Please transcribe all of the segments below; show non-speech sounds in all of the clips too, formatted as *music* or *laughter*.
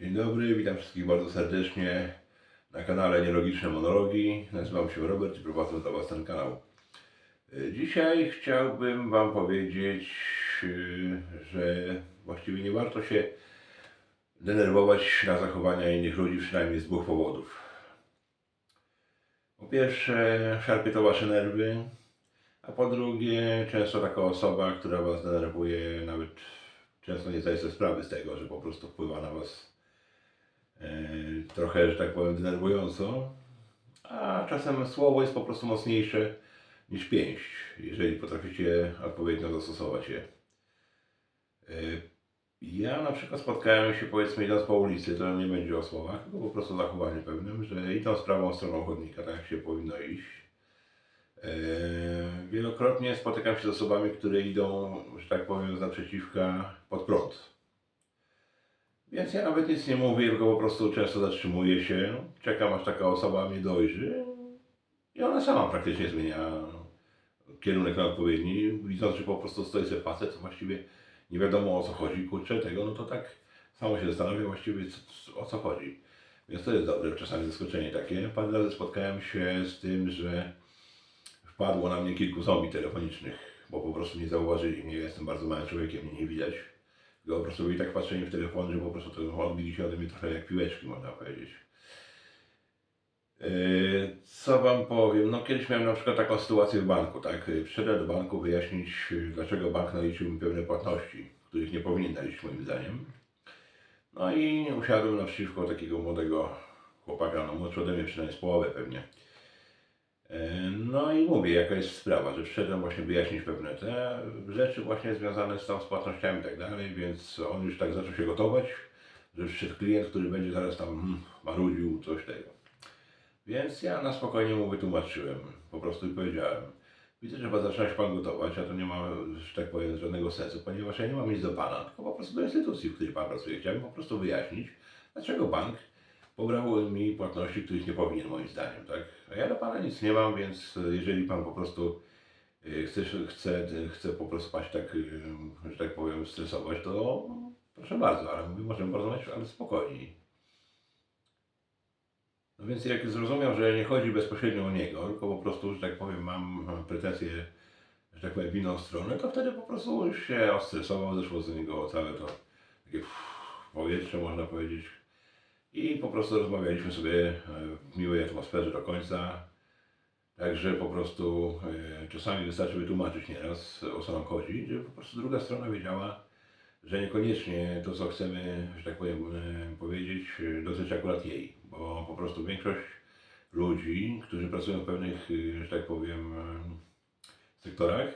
Dzień dobry, witam wszystkich bardzo serdecznie na kanale Nielogiczne Monologi. Nazywam się Robert i prowadzę dla Was ten kanał. Dzisiaj chciałbym Wam powiedzieć, y, że właściwie nie warto się denerwować na zachowania innych ludzi, przynajmniej z dwóch powodów. Po pierwsze, szarpie to Wasze nerwy, a po drugie, często taka osoba, która Was denerwuje, nawet często nie zdaje sobie sprawy z tego, że po prostu wpływa na Was trochę, że tak powiem, denerwująco, a czasem słowo jest po prostu mocniejsze niż pięść, jeżeli potraficie odpowiednio zastosować je. E, Ja na przykład spotkałem się, powiedzmy, idąc po ulicy, to nie będzie o słowach, tylko po prostu zachowanie pewnym, że idąc prawą stroną chodnika, tak jak się powinno iść, e, wielokrotnie spotykam się z osobami, które idą, że tak powiem, z naprzeciwka pod prąd. Więc ja nawet nic nie mówię, tylko po prostu często zatrzymuję się, czekam aż taka osoba mnie dojrzy i ona sama praktycznie zmienia kierunek na odpowiedni, widząc, że po prostu stoi sobie facet, to właściwie nie wiadomo o co chodzi, kurczę tego, no to tak samo się zastanawia właściwie o co chodzi. Więc to jest dobre czasami zaskoczenie takie. Parę razy spotkałem się z tym, że wpadło na mnie kilku zombie telefonicznych, bo po prostu nie zauważyli mnie, ja jestem bardzo małym człowiekiem, mnie nie widać. Tylko po prostu byli tak patrzeni w telefon, że po prostu to odbili się ode mnie trochę jak piłeczki, można powiedzieć. Yy, Co wam powiem? No kiedyś miałem na przykład taką sytuację w banku, tak? Przyszedłem do banku wyjaśnić, dlaczego bank naliczył mi pewne płatności, których nie powinien naliczyć moim zdaniem. No i usiadłem naprzeciwko takiego młodego chłopaka, no młodszy ode mnie przynajmniej z połowę pewnie. Yy, No i mówię, jaka jest sprawa, że przyszedłem właśnie wyjaśnić pewne te rzeczy właśnie związane z tam z płatnościami i tak dalej, więc on już tak zaczął się gotować, że przyszedł klient, który będzie zaraz tam hmm, marudził coś tego. Więc ja na spokojnie mu wytłumaczyłem, po prostu i powiedziałem, widzę, że chyba zaczyna się Pan gotować, a to nie ma, że tak powiem, żadnego sensu, ponieważ ja nie mam nic do Pana, tylko po prostu do instytucji, w której Pan pracuje. Chciałem po prostu wyjaśnić, dlaczego bank pobrał mi płatności, których nie powinien moim zdaniem, tak? A ja do Pana nic nie mam, więc jeżeli Pan po prostu y, chce, chce, chce po prostu paść tak, y, że tak powiem, stresować, to proszę bardzo, ale mówię, możemy porozmawiać, ale spokojniej. No więc jak zrozumiał, że nie chodzi bezpośrednio o niego, tylko po prostu, że tak powiem, mam pretensje, że tak powiem, w inną stronę, to wtedy po prostu się ostresował, zeszło z niego całe to takie powietrze, można powiedzieć. I po prostu rozmawialiśmy sobie e, w miłej atmosferze do końca. Także po prostu e, czasami wystarczy wytłumaczyć nieraz o co nam chodzi, żeby po prostu druga strona wiedziała, że niekoniecznie to, co chcemy, że tak powiem, e, powiedzieć, dotyczy akurat jej, bo po prostu większość ludzi, którzy pracują w pewnych, że tak powiem, sektorach,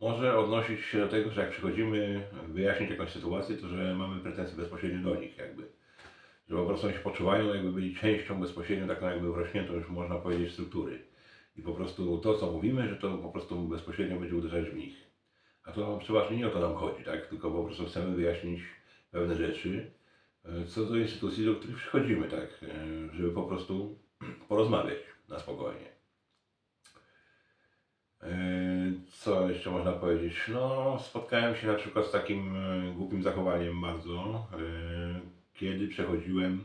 może odnosić się do tego, że jak przychodzimy wyjaśnić jakąś sytuację, to że mamy pretensje bezpośrednio do nich, jakby. Że po prostu oni się poczuwają, jakby byli częścią bezpośrednio, taką jakby wrośniętą, już można powiedzieć, struktury. I po prostu to, co mówimy, że to po prostu bezpośrednio będzie uderzać w nich. A to przeważnie nie o to nam chodzi, tak? Tylko po prostu chcemy wyjaśnić pewne rzeczy e, co do instytucji, do których przychodzimy, tak? E, Żeby po prostu *clears throat* porozmawiać na spokojnie. E, Co jeszcze można powiedzieć? No, spotkałem się na przykład z takim głupim zachowaniem bardzo, kiedy przechodziłem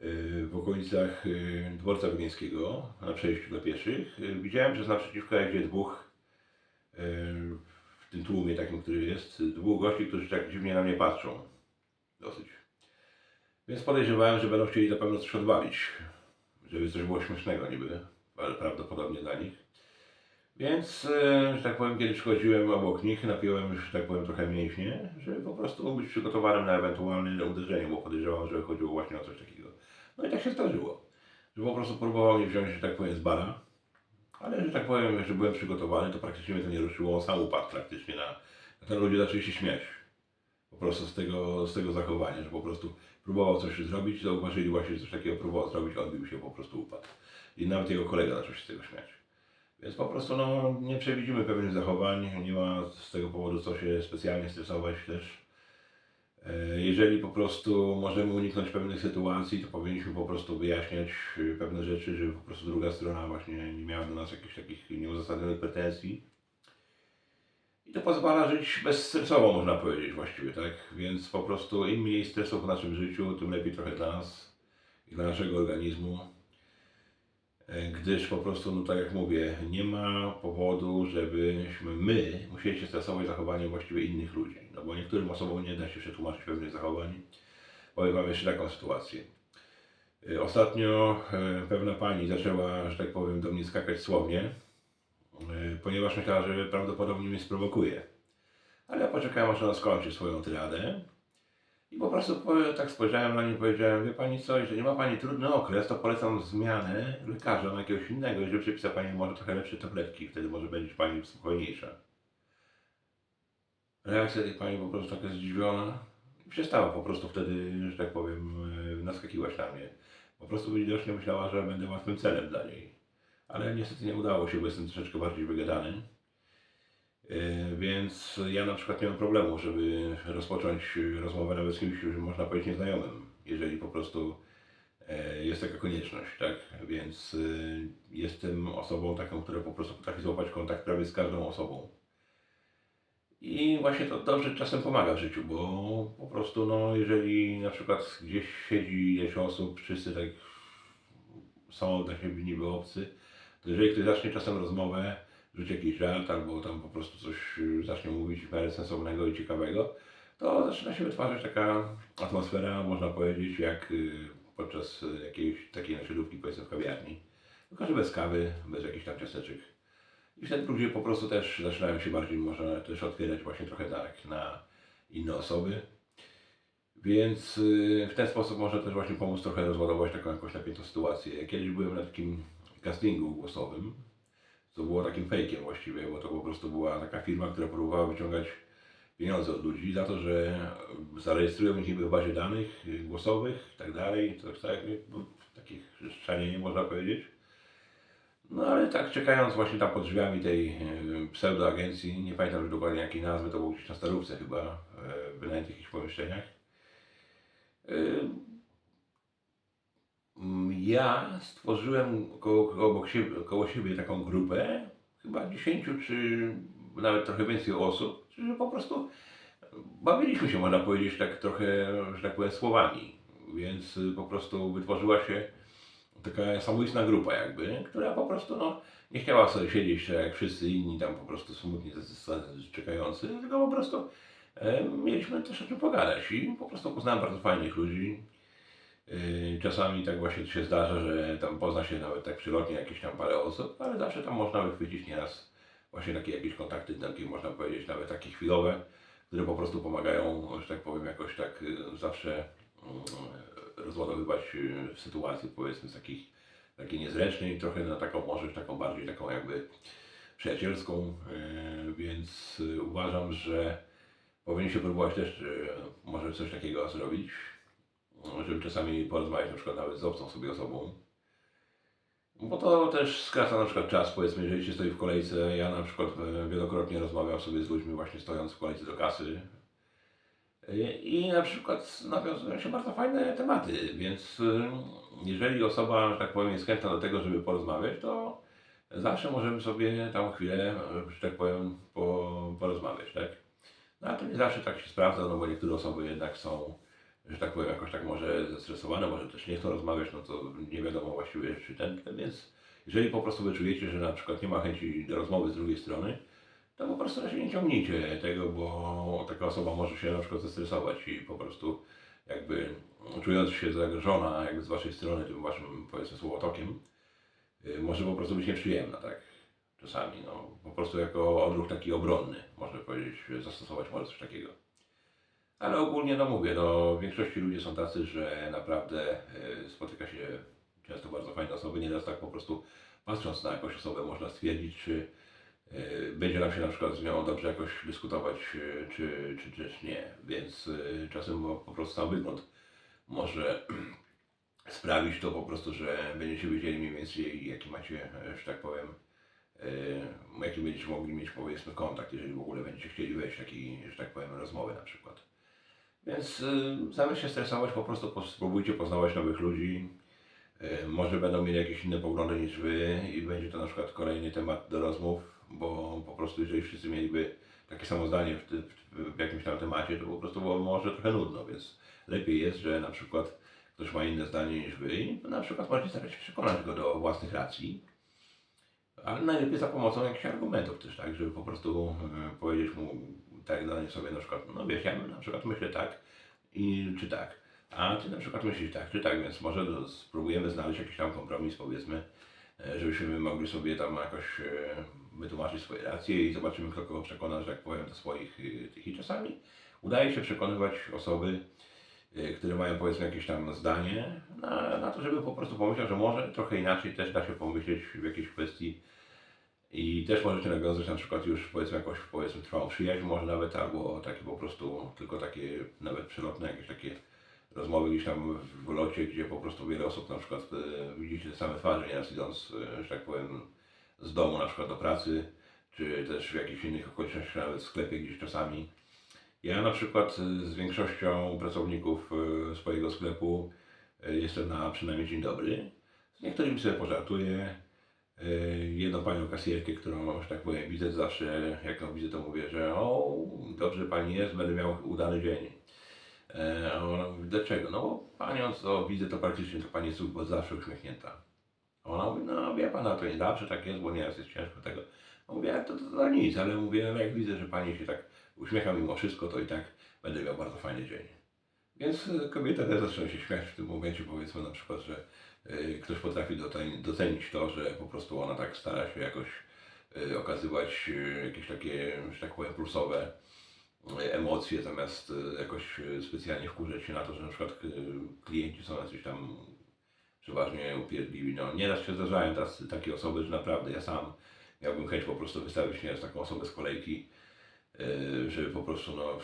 e, w okolicach e, dworca Wieńskiego na przejściu dla pieszych. E, Widziałem, że z naprzeciwka jedzie dwóch w tym tłumie takim, który jest, dwóch gości, którzy tak dziwnie na mnie patrzą. Dosyć. Więc podejrzewałem, że będą chcieli na pewno coś odwalić. Żeby coś było śmiesznego niby, ale prawdopodobnie dla nich. Więc, e, że tak powiem, kiedy przychodziłem obok nich, napiłem, że tak powiem, trochę mięśnie, żeby po prostu być przygotowanym na ewentualne uderzenie, bo podejrzewam, że chodziło właśnie o coś takiego. No i tak się zdarzyło. Że po prostu próbował mnie wziąć, że tak powiem, z bara. Ale, że tak powiem, że byłem przygotowany, to praktycznie mnie to nie ruszyło. On sam upadł praktycznie na ten ludzie zaczęli się śmiać. Po prostu z tego, z tego zachowania, że po prostu próbował coś zrobić, zauważyli właśnie, że coś takiego próbował zrobić, odbił się, po prostu upadł. I nawet jego kolega zaczął się z tego śmiać. Więc po prostu no, nie przewidzimy pewnych zachowań, nie ma z tego powodu co się specjalnie stresować też. E, Jeżeli po prostu możemy uniknąć pewnych sytuacji, to powinniśmy po prostu wyjaśniać e, pewne rzeczy, żeby po prostu druga strona właśnie nie miała do nas jakichś takich nieuzasadnionych pretensji. I to pozwala żyć bezstresowo, można powiedzieć właściwie, tak? Więc po prostu im mniej stresu w naszym życiu, tym lepiej trochę dla nas i dla naszego organizmu. E, Gdyż po prostu, no tak jak mówię, nie ma powodu, żebyśmy my musieli się stresować zachowaniem właściwie innych ludzi. No bo niektórym osobom nie da się przetłumaczyć pewnych zachowań. Powiem Wam jeszcze taką sytuację. Y, Ostatnio e, pewna pani zaczęła, że tak powiem, do mnie skakać słownie, ponieważ myślała, że prawdopodobnie mnie sprowokuje. Ale ja poczekałem, aż ona skończy swoją tyradę. I po prostu tak spojrzałem na nią i powiedziałem, wie pani co, jeżeli ma pani trudny okres, to polecam zmianę lekarza na jakiegoś innego, jeżeli przepisał pani może trochę lepsze tabletki, wtedy może będzie pani spokojniejsza. Reakcja tej pani po prostu taka zdziwiona. Przestała po prostu wtedy, że tak powiem, e, naskakiwać na mnie. Po prostu widocznie myślała, że będę łatwym celem dla niej. Ale niestety nie udało się, bo jestem troszeczkę bardziej wygadany. Yy, Więc ja na przykład nie mam problemu, żeby rozpocząć yy, rozmowę nawet z kimś, można powiedzieć, nieznajomym, jeżeli po prostu e, jest taka konieczność, tak? Więc y, jestem osobą taką, która po prostu potrafi złapać kontakt prawie z każdą osobą. I właśnie to dobrze czasem pomaga w życiu, bo po prostu, no, jeżeli na przykład gdzieś siedzi ileś osób, wszyscy tak są dla siebie niby obcy, to jeżeli ktoś zacznie czasem rozmowę, rzuci jakiś żart albo tam po prostu coś y, zacznie mówić w miarę sensownego i ciekawego, to zaczyna się wytwarzać taka atmosfera, można powiedzieć, jak y, podczas y, jakiejś takiej naszydówki, powiedzmy w kawiarni. Tylko, że bez kawy, bez jakichś tam ciasteczek. I wtedy ludzie po prostu też zaczynają się bardziej, można też otwierać właśnie trochę tak na inne osoby. Więc w ten sposób można też właśnie pomóc trochę rozładować taką jakąś napiętą sytuację. Kiedyś byłem na takim castingu głosowym, co było takim fejkiem właściwie, bo to po prostu była taka firma, która próbowała wyciągać pieniądze od ludzi za to, że zarejestrują ich niby w bazie danych głosowych i tak dalej, coś tak, takich szczanienie można powiedzieć. No ale tak czekając właśnie tam pod drzwiami tej y, pseudoagencji, nie pamiętam już dokładnie jakiej nazwy, to było gdzieś na Starówce chyba, y, wynajętych jakichś pomieszczeniach. Ja stworzyłem koło, obok siebie, koło siebie taką grupę, chyba 10 czy nawet trochę więcej osób, że po prostu bawiliśmy się, można powiedzieć, tak trochę, że tak powiem, słowami. Więc y, po prostu wytworzyła się taka samoistna grupa jakby, która po prostu no, nie chciała sobie siedzieć tak jak wszyscy inni tam po prostu smutnie czekający, tylko po prostu mieliśmy też o czym pogadać i po prostu poznałem bardzo fajnych ludzi. Yy, Czasami tak właśnie się zdarza, że tam pozna się nawet tak przylotnie jakieś tam parę osób, ale zawsze tam można wychwycić nieraz właśnie takie jakieś kontakty, takie można powiedzieć nawet takie chwilowe, które po prostu pomagają, że tak powiem, jakoś tak y, zawsze mm, rozładowywać y, sytuację powiedzmy z takich, takiej niezręcznej trochę na taką może taką bardziej taką jakby przyjacielską, yy, więc uważam, że powinniśmy próbować też y, może coś takiego zrobić, żeby czasami porozmawiać na przykład nawet z obcą sobie osobą. Bo to też skraca na przykład czas, powiedzmy, jeżeli się stoi w kolejce. Ja na przykład e, wielokrotnie rozmawiam sobie z ludźmi właśnie stojąc w kolejce do kasy. E, I na przykład nawiązują się bardzo fajne tematy, więc e, jeżeli osoba, że tak powiem, jest chętna do tego, żeby porozmawiać, to zawsze możemy sobie tam chwilę, że tak powiem, po, porozmawiać, tak? No ale to nie zawsze tak się sprawdza, no bo niektóre osoby jednak są, że tak powiem, jakoś tak może zestresowane, może też nie chcą rozmawiać, no to nie wiadomo właściwie czy ten, więc jeżeli po prostu wyczujecie, że na przykład nie ma chęci do rozmowy z drugiej strony, to po prostu raczej nie ciągnijcie tego, bo taka osoba może się na przykład zestresować i po prostu jakby czując się zagrożona jakby z waszej strony tym waszym powiedzmy słowotokiem, y, może po prostu być nieprzyjemna, tak? Czasami, no po prostu jako odruch taki obronny, można powiedzieć, zastosować może coś takiego. Ale ogólnie, no mówię, no w większości ludzie są tacy, że naprawdę y, spotyka się często bardzo fajne osoby, nieraz tak po prostu patrząc na jakąś osobę można stwierdzić, czy y, będzie nam się na przykład z nią dobrze jakoś dyskutować, y, czy, czy też nie. Więc czasem po prostu sam wygląd może *clears throat* sprawić to po prostu, że będziecie wiedzieli mniej więcej jaki macie, e, że tak powiem, e, jaki będziecie mogli mieć powiedzmy kontakt, jeżeli w ogóle będziecie chcieli wejść w taki, że tak powiem, rozmowę na przykład. Więc y, zamiast się stresować, po prostu spróbujcie poznawać nowych ludzi. Y, może będą mieli jakieś inne poglądy niż wy i będzie to na przykład kolejny temat do rozmów, bo po prostu jeżeli wszyscy mieliby takie samo zdanie w, w, w jakimś tam temacie, to po prostu było może trochę nudno, więc lepiej jest, że na przykład ktoś ma inne zdanie niż wy, i na przykład możecie starać się przekonać go do własnych racji, ale najlepiej za pomocą jakichś argumentów też, tak, żeby po prostu e, powiedzieć mu tak danie sobie na przykład, no wiesz, ja na przykład myślę tak i czy tak, a ty na przykład myślisz tak, czy tak, więc może spróbujemy znaleźć jakiś tam kompromis, powiedzmy, e, żebyśmy mogli sobie tam jakoś e, wytłumaczyć swoje racje i zobaczymy, kto kogo przekona, że jak powiem, do swoich y, tych. I czasami udaje się przekonywać osoby, które mają powiedzmy jakieś tam zdanie, na, na to, żeby po prostu pomyślał, że może trochę inaczej też da się pomyśleć w jakiejś kwestii i też możecie nawiązać na przykład już powiedzmy jakąś powiedzmy trwałą przyjaźń, może nawet albo takie po prostu tylko takie nawet przelotne jakieś takie rozmowy gdzieś tam w locie, gdzie po prostu wiele osób na przykład e, widzicie te same twarze, nieraz idąc, e, że tak powiem, z domu na przykład do pracy, czy też w jakichś innych okolicznościach, nawet w sklepie gdzieś czasami. Ja na przykład z większością pracowników e, swojego sklepu e, jestem na przynajmniej dzień dobry. Z niektórymi sobie pożartuję. E, Jedną panią kasjerkę, którą, że tak powiem, widzę zawsze, jak ją widzę, to mówię, że o, dobrze pani jest, będę miał udany dzień. E, A ona mówi, dlaczego? No bo panią, co widzę, to praktycznie to pani jest bo zawsze uśmiechnięta. A ona mówi, no wie pana, to nie zawsze tak jest, bo nieraz jest ciężko tego. A mówię, to, to, to nic, ale mówię, no jak widzę, że pani się tak uśmiecha mimo wszystko, to i tak będę miał bardzo fajny dzień. Więc e, kobieta też zaczyna się śmiać w tym momencie, powiedzmy na przykład, że ktoś potrafi docenić, to, że po prostu ona tak stara się jakoś e, okazywać e, jakieś takie, że tak powiem, plusowe e, emocje, zamiast e, jakoś e, specjalnie wkurzać się na to, że na przykład e, klienci są jacyś tam przeważnie upierdliwi. No, nieraz się zdarzają takie osoby, że naprawdę ja sam miałbym chęć po prostu wystawić nieraz taką osobę z kolejki, żeby po prostu no,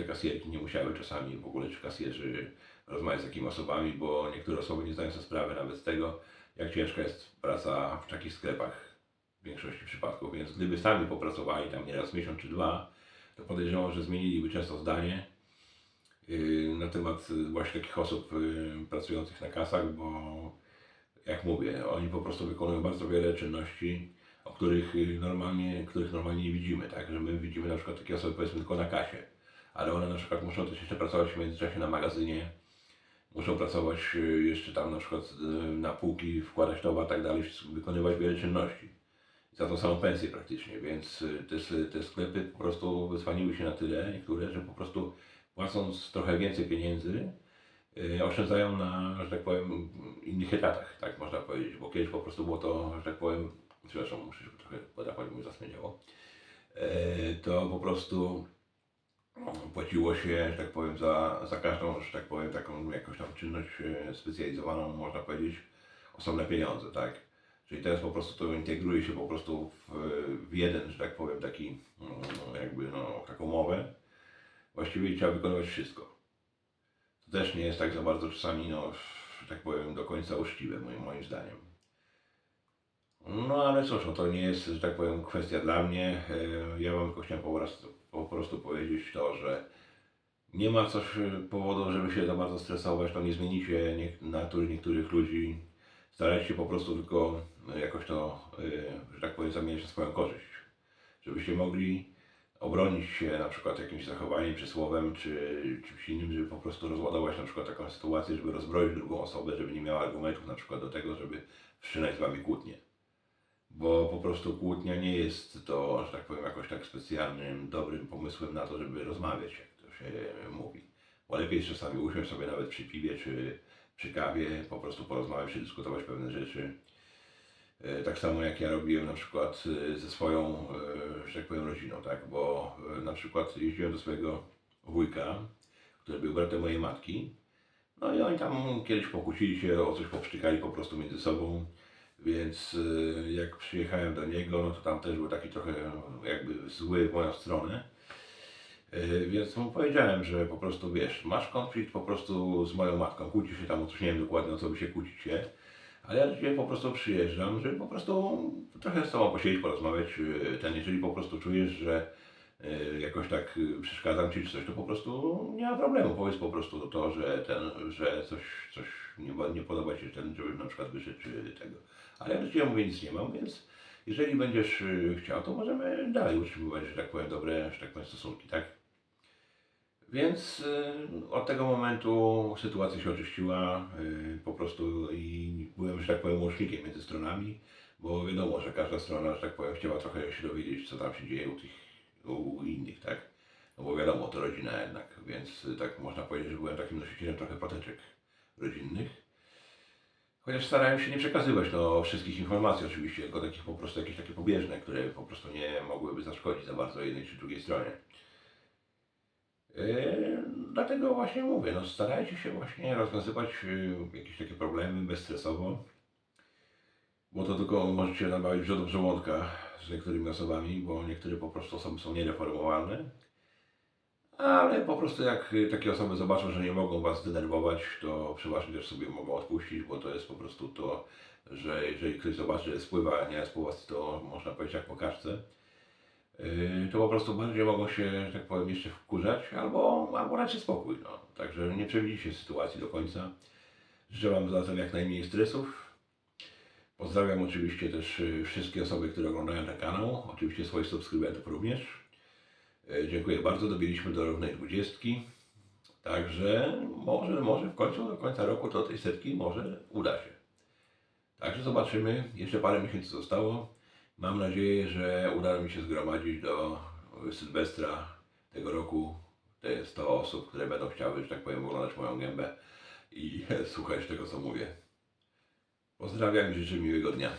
te kasjerki nie musiały czasami w ogóle, czy kasjerzy rozmawiać z takimi osobami, bo niektóre osoby nie zdają sobie sprawy nawet z tego, jak ciężka jest praca w takich sklepach w większości przypadków, więc gdyby sami popracowali tam nieraz miesiąc czy dwa, to podejrzewam, że zmieniliby często zdanie yy, na temat właśnie takich osób yy, pracujących na kasach, bo jak mówię, oni po prostu wykonują bardzo wiele czynności, o których yy, normalnie, których normalnie nie widzimy, tak, że my widzimy na przykład takie osoby powiedzmy tylko na kasie, ale one na przykład muszą też jeszcze pracować w międzyczasie na magazynie, muszą pracować yy, jeszcze tam na przykład yy, na półki, wkładać towar, tak dalej, wykonywać wiele czynności. Za tą samą pensję praktycznie, więc y, te, te sklepy po prostu wycwaniły się na tyle, niektóre, że po prostu płacąc trochę więcej pieniędzy, y, oszczędzają na, że tak powiem, innych etatach, tak można powiedzieć, bo kiedyś po prostu było to, że tak powiem, przepraszam, muszę się trochę podrapać, bo mi zasmieniało, to po prostu płaciło się, że tak powiem, za, za każdą, że tak powiem, taką jakąś tam czynność e, specjalizowaną, można powiedzieć, osobne pieniądze, tak? Czyli teraz po prostu to integruje się po prostu w, w jeden, że tak powiem, taki mm, jakby no, taką umowę. Właściwie trzeba wykonywać wszystko. To też nie jest tak za bardzo czasami, no, że tak powiem, do końca uczciwe moim, moim zdaniem. No ale cóż, no, to nie jest, że tak powiem, kwestia dla mnie. E, Ja wam tylko chciałem po prostu, po prostu powiedzieć to, że nie ma coś e, powodu, żeby się za bardzo stresować, to nie zmienicie natury niektórych ludzi. Starajcie się po prostu tylko e, jakoś to, że tak powiem, zamieniać na swoją korzyść. Żebyście mogli obronić się na przykład jakimś zachowaniem, czy słowem, czy czymś innym, żeby po prostu rozładować na przykład taką sytuację, żeby rozbroić drugą osobę, żeby nie miała argumentów na przykład do tego, żeby wszczynać z wami kłótnię. Bo po prostu kłótnia nie jest to, że tak powiem, jakoś tak specjalnym, dobrym pomysłem na to, żeby rozmawiać, jak to się mówi. Bo lepiej czasami usiąść sobie nawet przy piwie, czy przy kawie, po prostu porozmawiać, przedyskutować pewne rzeczy. E, Tak samo jak ja robiłem na przykład e, ze swoją, e, że tak powiem, rodziną, tak? Bo na przykład jeździłem do swojego wujka, który był bratem mojej matki. No i oni tam kiedyś pokłócili się, o coś popszczykali po prostu między sobą. Więc e, jak przyjechałem do niego, no to tam też był taki trochę jakby zły w moją stronę. E, Więc mu powiedziałem, że po prostu wiesz, masz konflikt po prostu z moją matką, kłócisz się tam o coś, nie wiem dokładnie o co by się kłócicie, ale ja do Ciebie po prostu przyjeżdżam, żeby po prostu trochę z Tobą posiedzieć, porozmawiać, e, ten, jeżeli po prostu czujesz, że jakoś tak e, przeszkadzam Ci czy coś, to po prostu nie ma problemu, powiedz po prostu to, że ten, że coś, coś nie, nie podoba Ci się ten, żeby na przykład wyszedł czy tego. Ale ja do Ciebie mówię, nic nie mam, więc Jeżeli będziesz y, chciał, to możemy dalej utrzymywać, że tak powiem, dobre, że tak powiem, stosunki, tak? Więc y, od tego momentu sytuacja się oczyściła y, po prostu i byłem, że tak powiem, łącznikiem między stronami, bo wiadomo, że każda strona, że tak powiem, chciała trochę się dowiedzieć, co tam się dzieje u tych, u innych, tak? No bo wiadomo, to rodzina jednak, więc y, tak można powiedzieć, że byłem takim nosicielem trochę pateczek rodzinnych. Chociaż starałem się nie przekazywać no, wszystkich informacji oczywiście, tylko takich po prostu jakieś takie pobieżne, które po prostu nie mogłyby zaszkodzić za bardzo jednej czy drugiej stronie. Yy, dlatego właśnie mówię, no starajcie się właśnie rozwiązywać yy, jakieś takie problemy bezstresowo, bo to tylko możecie nabawić wrzodów żołądka z niektórymi osobami, bo niektóre po prostu osoby są niereformowalne, ale po prostu jak takie osoby zobaczą, że nie mogą Was zdenerwować, to przeważnie też sobie mogą odpuścić, bo to jest po prostu to, że jeżeli ktoś zobaczy, że spływa, nie spływa, to można powiedzieć jak po kaczce, Yy, to po prostu bardziej mogą się, że tak powiem, jeszcze wkurzać albo, albo raczej spokój. No. Także nie przewidzicie sytuacji do końca. Życzę Wam zatem jak najmniej stresów. Pozdrawiam oczywiście też y, wszystkie osoby, które oglądają ten kanał, oczywiście swoich subskrybentów również. Yy, Dziękuję bardzo, dobiliśmy do równej dwudziestki. Także może, może w końcu do końca roku do tej setki może uda się. Także zobaczymy. Jeszcze parę miesięcy zostało. Mam nadzieję, że uda mi się zgromadzić do Sylwestra tego roku te 100 osób, które będą chciały, że tak powiem, oglądać moją gębę i *laughs* słuchać tego, co mówię. Pozdrawiam i życzę miłego dnia.